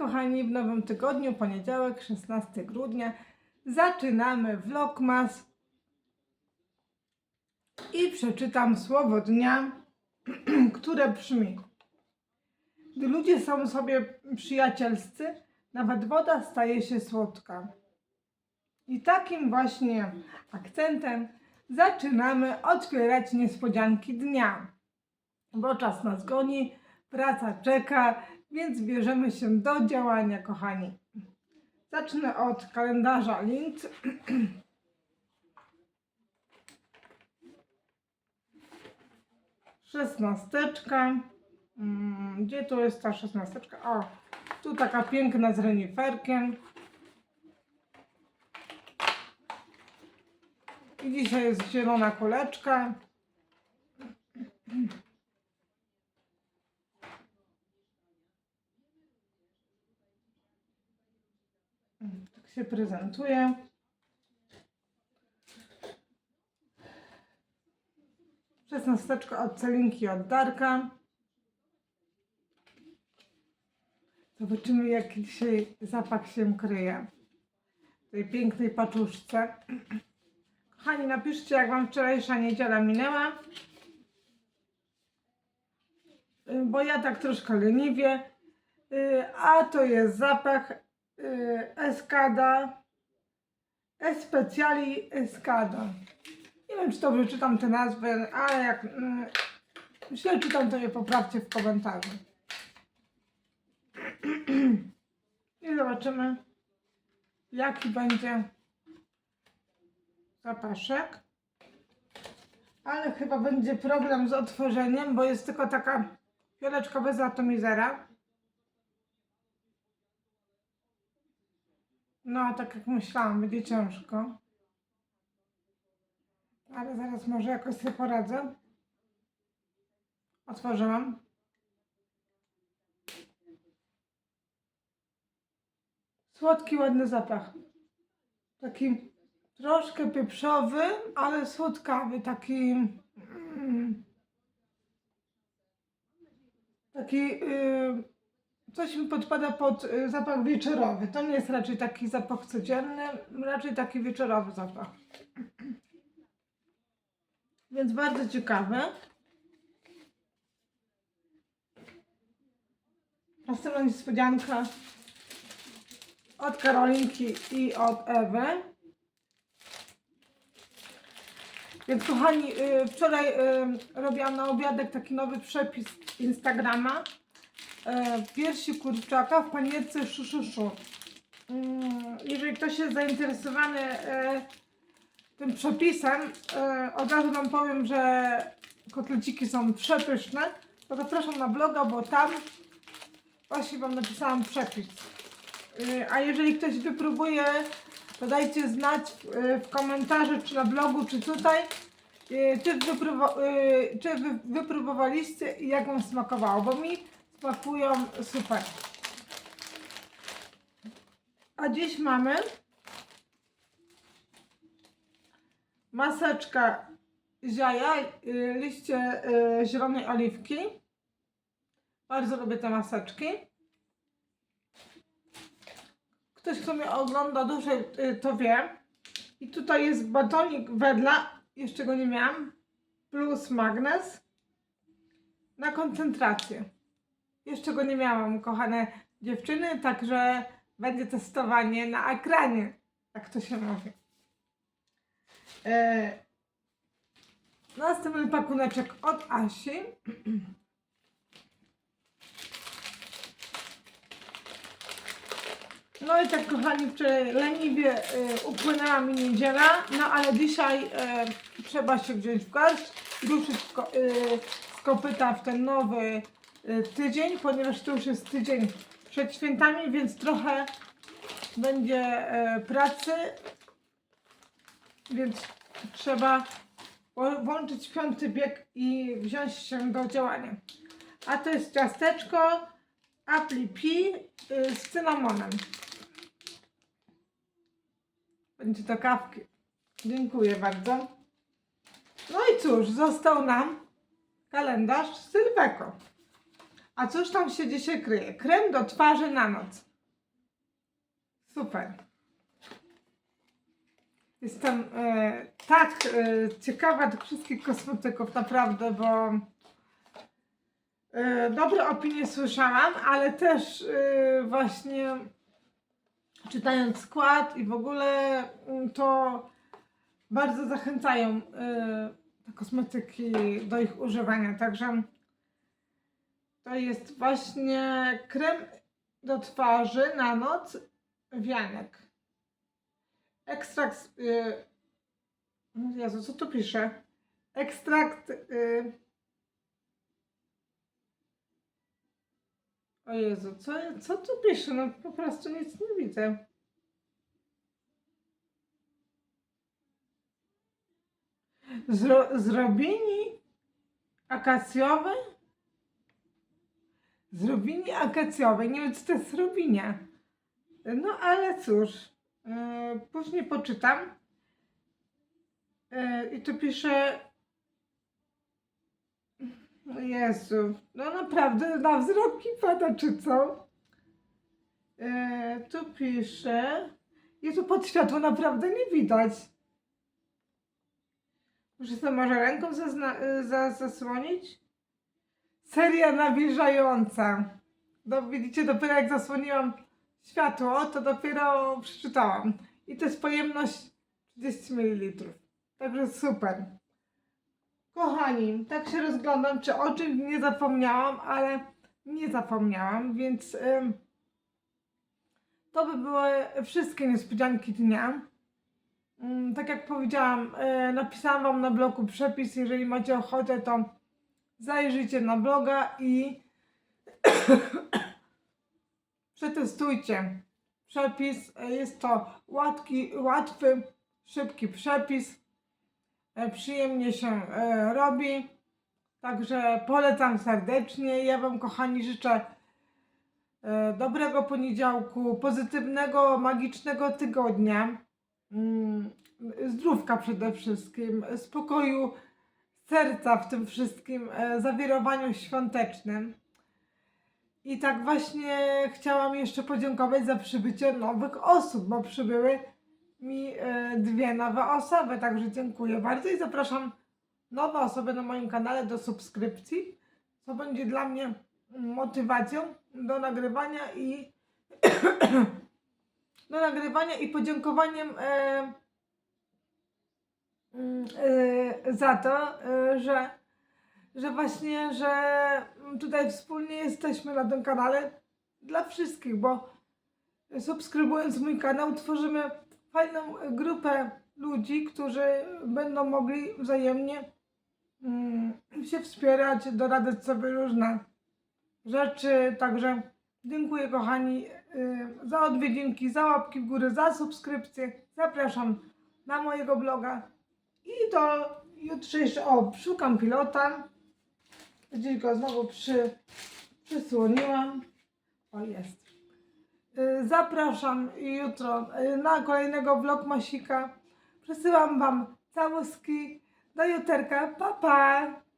kochani, w nowym tygodniu, poniedziałek, 16 grudnia, zaczynamy vlogmas i przeczytam słowo dnia, które brzmi Gdy ludzie są sobie przyjacielscy, nawet woda staje się słodka. I takim właśnie akcentem zaczynamy otwierać niespodzianki dnia. Bo czas nas goni, praca czeka, więc bierzemy się do działania, kochani. Zacznę od kalendarza Lind. Szesnasteczka. Mm, Gdzie tu jest ta szesnasteczka? O, tu taka piękna z reniferkiem. I dzisiaj jest zielona kuleczka. Tak się prezentuje. Szesnasteczka od Celinki od Darka. Zobaczymy, jaki dzisiaj zapach się kryje w tej pięknej paczuszce. Kochani, napiszcie, jak Wam wczorajsza niedziela minęła. Bo ja tak troszkę leniwie. Y, A to jest zapach y, Escada. Especiali Escada. Nie wiem, czy dobrze czytam te nazwy, ale jak mm, źle czytam, to je poprawcie w komentarzu. I zobaczymy, jaki będzie zapaszek. Ale chyba będzie problem z otworzeniem, bo jest tylko taka fioleczka bez atomizera. No, tak jak myślałam, będzie ciężko. Ale zaraz może jakoś sobie poradzę. Otworzyłam. Słodki, ładny zapach. Taki troszkę pieprzowy, ale słodkawy. Taki. Mm, taki. y, coś mi podpada pod y, zapach wieczorowy. To nie jest raczej taki zapach codzienny, raczej taki wieczorowy zapach. Więc bardzo ciekawy. Następna niespodzianka od Karolinki i od Ewy. Więc kochani, y, wczoraj y, robiłam na obiadek taki nowy przepis Instagrama. Y, Piersi kurczaka w panierce szuszuszu. Mm, Jeżeli ktoś jest zainteresowany y, tym przepisem, y, od razu Wam powiem, że kotleciki są przepyszne. To zapraszam na bloga, bo tam właśnie Wam napisałam przepis. Y, A jeżeli ktoś wypróbuje, to dajcie znać y, w komentarzu, czy na blogu, czy tutaj, y, czy, y, czy wy wypróbowaliście i jak wam smakowało, bo mi smakują super. A dziś mamy maseczka ziaja, y, liście y, zielonej oliwki. Bardzo lubię te maseczki. Ktoś, kto mnie ogląda dłużej, y, to wie. I tutaj jest batonik wedla, jeszcze go nie miałam, plus magnes na koncentrację. Jeszcze go nie miałam, kochane dziewczyny, także będzie testowanie na ekranie, jak to się mówi. E, następny pakuneczek od Asi. No i tak kochani, wczoraj leniwie y, upłynęła mi niedziela, no ale dzisiaj y, trzeba się wziąć w garść ruszyć y, z kopyta w ten nowy tydzień, ponieważ to już jest tydzień przed świętami, więc trochę będzie y, pracy, więc trzeba włączyć piąty bieg i wziąć się do działania. A to jest ciasteczko Apple Pie y, z cynamonem. Będzie to kawki. Dziękuję bardzo. No i cóż, został nam kalendarz Sylweko. A cóż tam się dzisiaj kryje? Krem do twarzy na noc. Super. Jestem e, tak e, ciekawa tych wszystkich kosmetyków, naprawdę, bo e, dobre opinie słyszałam, ale też e, właśnie czytając skład i w ogóle mm, to bardzo zachęcają e, te kosmetyki do ich używania. Także to jest właśnie krem do twarzy na noc wianek. Ekstrakt. Y, no Jezu, co tu pisze? Ekstrakt. Y, o Jezu, co, co tu pisze? No po prostu nic nie widzę. Zro, zrobieni akacjowe? Zrobini akacjowe. Nie wiem, co to jest robinia. No ale cóż, yy, później poczytam. Yy, I tu pisze. Jezu, no naprawdę na wzrok mi pada, czy co? Yy, tu pisze. Jezu, pod światło naprawdę nie widać. Muszę sobie może ręką zasłonić? Seria nawilżająca. No, widzicie, dopiero jak zasłoniłam światło, to dopiero przeczytałam. I to jest pojemność 30 ml. Także super. Kochani, tak się rozglądam, czy o czymś nie zapomniałam, ale nie zapomniałam, więc ym, to by były wszystkie niespodzianki dnia. Ym, tak jak powiedziałam, y, napisałam Wam na blogu przepis. Jeżeli macie ochotę, to zajrzyjcie na bloga i przetestujcie przepis. E, Jest to łatki, łatwy, szybki przepis. E, Przyjemnie się e, robi. Także polecam serdecznie. Ja Wam, kochani, życzę dobrego poniedziałku, pozytywnego, magicznego tygodnia. Mm, Zdrówka przede wszystkim, spokoju serca w tym wszystkim e, zawirowaniu świątecznym. I tak właśnie chciałam jeszcze podziękować za przybycie nowych osób, bo przybyły mi e, dwie nowe osoby, także dziękuję bardzo i zapraszam nowe osoby na moim kanale do subskrypcji, co będzie dla mnie motywacją do nagrywania i do nagrywania i podziękowaniem e, za to, e, że, że właśnie, że tutaj wspólnie jesteśmy na tym kanale dla wszystkich, bo subskrybując mój kanał tworzymy fajną grupę ludzi, którzy będą mogli wzajemnie mm, się wspierać, doradzać sobie różne rzeczy. Także dziękuję kochani y, za odwiedzinki, za łapki w górę, za subskrypcję. Zapraszam na mojego bloga i do jutrzejszego. O, szukam pilota. Gdzieś go znowu przy, przysłoniłam. O, jest. Y, Zapraszam jutro y, na kolejnego vlogmasika. Przesyłam Wam całuski. Do juterka. Pa, pa!